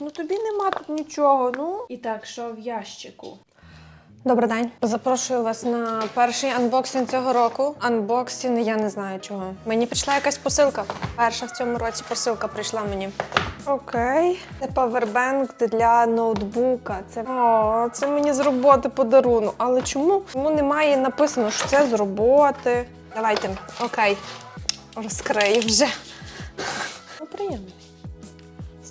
Ну тобі нема тут нічого. Ну і так, що в ящику? Добрий день. Запрошую вас на перший анбоксинг цього року. Анбоксинг я не знаю чого. Мені прийшла якась посилка. Перша в цьому році посилка прийшла мені. Окей. Це павербенк для ноутбука. Це О, це мені з роботи подарунок. Але чому? Чому немає написано, що це з роботи? Давайте, окей. Розкрию вже. Ну, приємно.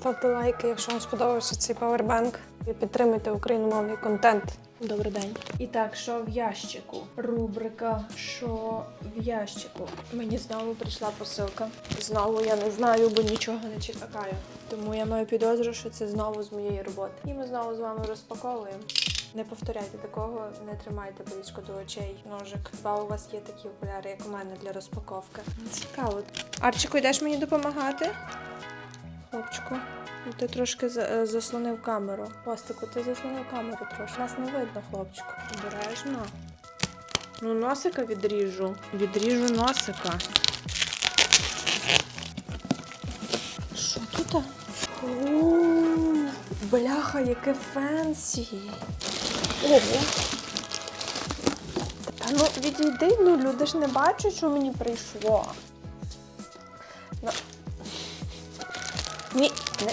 Ставте лайки, якщо вам сподобався цей павербенк. І підтримуйте україномовний контент. Добрий день. І так, що в ящику? Рубрика Що в ящику? Мені знову прийшла посилка. Знову я не знаю, бо нічого не чекаю. Тому я маю підозру, що це знову з моєї роботи. І ми знову з вами розпаковуємо. Не повторяйте такого, не тримайте близько до очей ножик. Хіба у вас є такі окуляри, як у мене для розпаковки? Цікаво. Арчику, йдеш мені допомагати? Хлопчику. Ти трошки е, заслонив камеру. Костику, ти заслонив камеру трошки. Нас не видно, хлопчику. Обережно. Ну, носика відріжу. Відріжу носика. Що тут? Бляха, яке фенсі. Ого. Та ну відійди, ну люди ж не бачать, що мені прийшло. Ні, не,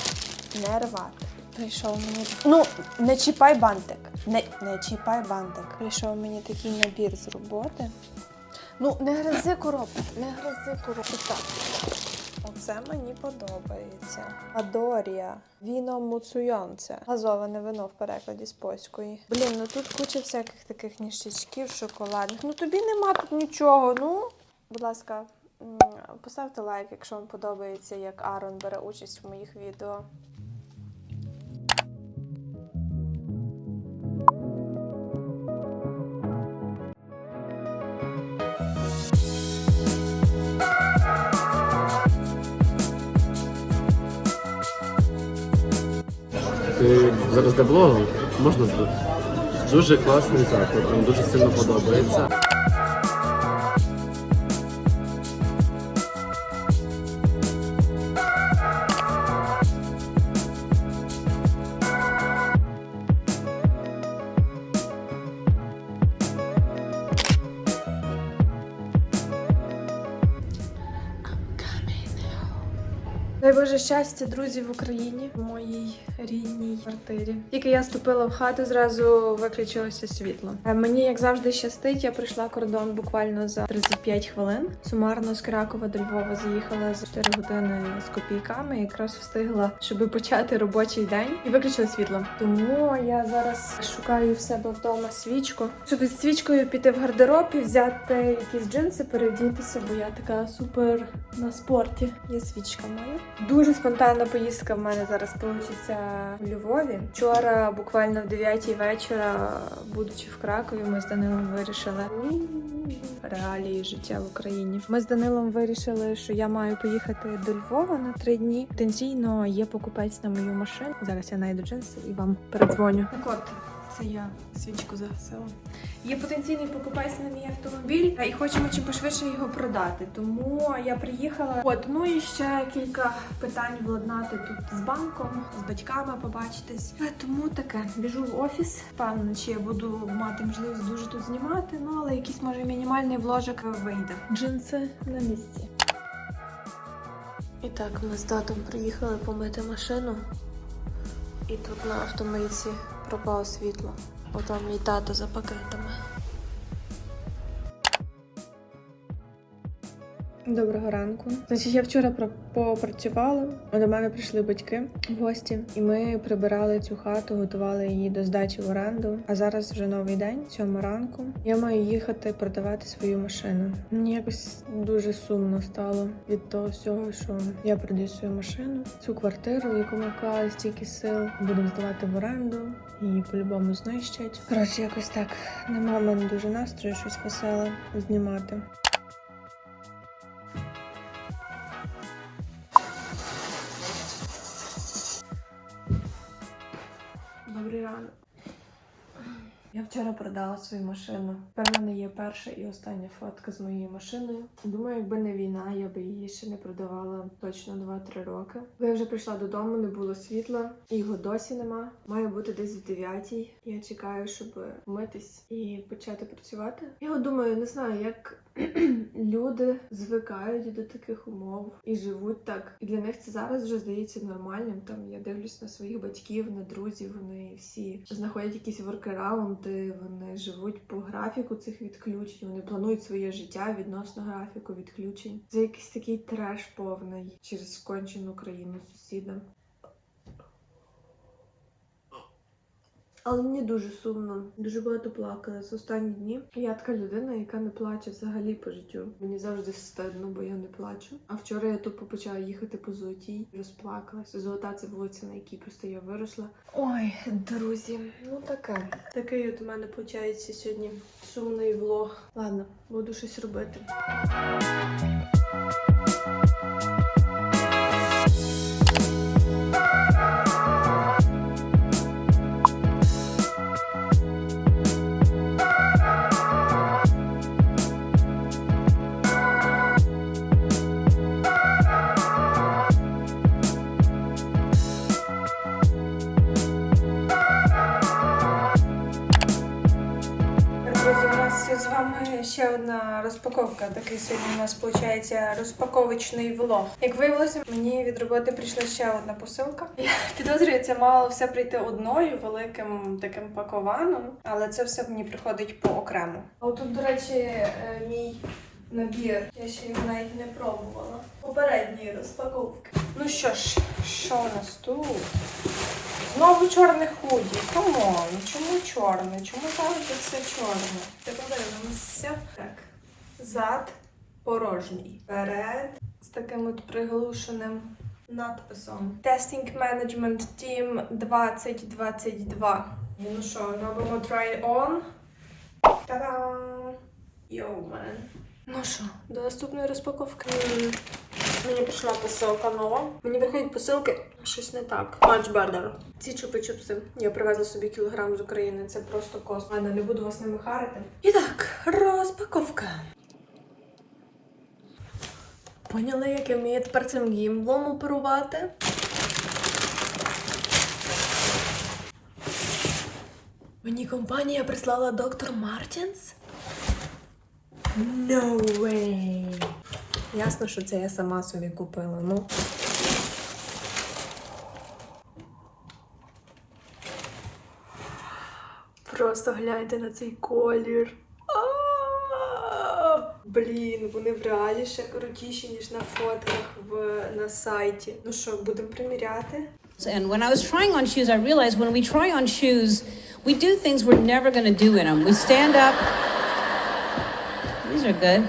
не рвати. Прийшов мені. Ну, не чіпай бантик. Не, не чіпай бантик. Прийшов мені такий набір з роботи. Ну, не гризи коробку, не гризи коробку. Так. Оце мені подобається. Адорія. Віно муцуйонце. Газоване вино в перекладі з польської. Блін, ну тут куча всяких таких ніштячків, шоколадних. Ну тобі нема тут нічого. Ну, будь ласка, поставте лайк, якщо вам подобається, як Арон бере участь в моїх відео. Зараз для блогу можна. Дуже класний заклад, мені дуже сильно подобається. Дай Боже щастя, друзі, в Україні, в моїй рідній квартирі. Тільки я ступила в хату, зразу виключилося світло. Е, Мені, як завжди, щастить. Я пройшла кордон буквально за 35 хвилин. Сумарно з Кракова до Львова заїхала за 4 години з копійками. Якраз встигла, щоб почати робочий день і виключила світло. Тому я зараз шукаю в себе вдома свічку, щоб із свічкою піти в гардероб і взяти якісь джинси, перевдітися, бо я така супер на спорті. Є свічка моя. Дуже спонтанна поїздка в мене зараз вийде в Львові. Вчора, буквально в 9 вечора, будучи в Кракові, ми з Данилом вирішили реалії життя в Україні. Ми з Данилом вирішили, що я маю поїхати до Львова на три дні. Потенційно є покупець на мою машину. Зараз я знайду джинси і вам передзвоню. Так от. Це я свічку загасила. Є потенційний покупець на мій автомобіль, і хочемо чим пошвидше його продати. Тому я приїхала. От ну і ще кілька питань владнати тут з банком, з батьками побачитись. Е, Тому таке біжу в офіс. Певно, чи я буду мати можливість дуже тут знімати. Ну але якийсь може мінімальний вложик вийде. Джинси на місці. І так, ми з татом приїхали помити машину. І тут на автомийці пропало світло. Потім мій тато за пакетами. Доброго ранку. Значить, я вчора попрацювала. До мене прийшли батьки в гості, і ми прибирали цю хату, готували її до здачі в оренду. А зараз вже новий день, сьома ранку. Я маю їхати продавати свою машину. Мені якось дуже сумно стало від того всього, що я продаю свою машину, цю квартиру, в яку ми вклали стільки сил. Будемо здавати в оренду. Її по-любому знищать. Коротше, якось так. Нема в мене дуже настрою щось веселе знімати. Добрий ранок. Я вчора продала свою машину. Тепер мене є перша і остання фотка з моєю машиною. Думаю, якби не війна, я би її ще не продавала точно 2-3 роки. Бо я вже прийшла додому, не було світла, його досі нема. Має бути десь в 9 Я чекаю, щоб митись і почати працювати. Я думаю, не знаю, як люди звикають до таких умов і живуть так. І для них це зараз вже здається нормальним. Там я дивлюсь на своїх батьків, на друзів. Вони всі знаходять якісь воркараунди, вони живуть по графіку цих відключень. Вони планують своє життя відносно графіку відключень. Це якийсь такий треш повний через скончену країну сусіда. Але мені дуже сумно, дуже багато плакала з останні дні. Я така людина, яка не плаче взагалі по життю. Мені завжди стидно, бо я не плачу. А вчора я тупо почала їхати по золотій, розплакалась. Золота це вулиця, на якій просто я виросла. Ой, друзі, ну таке. Такий от у мене виходить сьогодні сумний влог. Ладно, буду щось робити. Розпаковка. Такий сьогодні у нас виходить розпаковочний влог. Як виявилося, мені від роботи прийшла ще одна посилка. Я підозрюю, це мало все прийти одною великим таким пакованом, але це все мені приходить по окремо. А тут, до речі, е, мій набір. Я ще його навіть не пробувала. Попередньої розпаковки. Ну що ж, що у нас тут? Знову чорне худі. Камон, чому чорне? Чому завжди все чорне? Це подивимося. Так. Зад порожній. Перед з таким от приглушеним надписом. Testing Management Team 2022. Ну що, робимо try on. Та-дам! Йоу, мен. Ну що, до наступної розпаковки. Мені прийшла посилка нова. Мені приходять посилки, щось не так. Much better. Ці чупи-чупси. Я привезла собі кілограм з України. Це просто космос. Ладно, не буду вас ними харити. І так, розпаковка. Поняли, як я вмію тепер цим гімблом оперувати? Мені компанія прислала доктор Мартінс. No way. Ясно, що це я сама собі купила. Ну. Просто гляньте на цей колір. А! Блін, вони в реалі ще крутіші, ніж на фотках в, на сайті. Ну що, будемо приміряти? And when I was trying on shoes, I realized when we try on shoes, we do things we're never going to do in them. We stand up. These are good.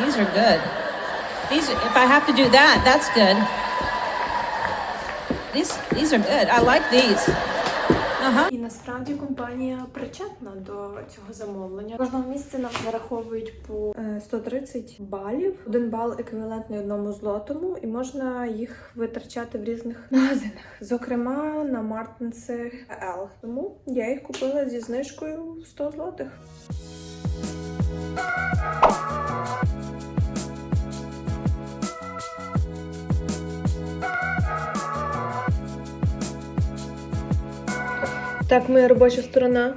These are good. These, if I have to do that, that's good. These, these are good. I like these. Huh. І насправді компанія причетна до цього замовлення. Кожного місяця нам нараховують по е, 130 балів. Один бал еквівалентний одному злотому, і можна їх витрачати в різних магазинах, зокрема на Мартинси L. Тому я їх купила зі знижкою в 100 злотих. Так, моя робоча сторона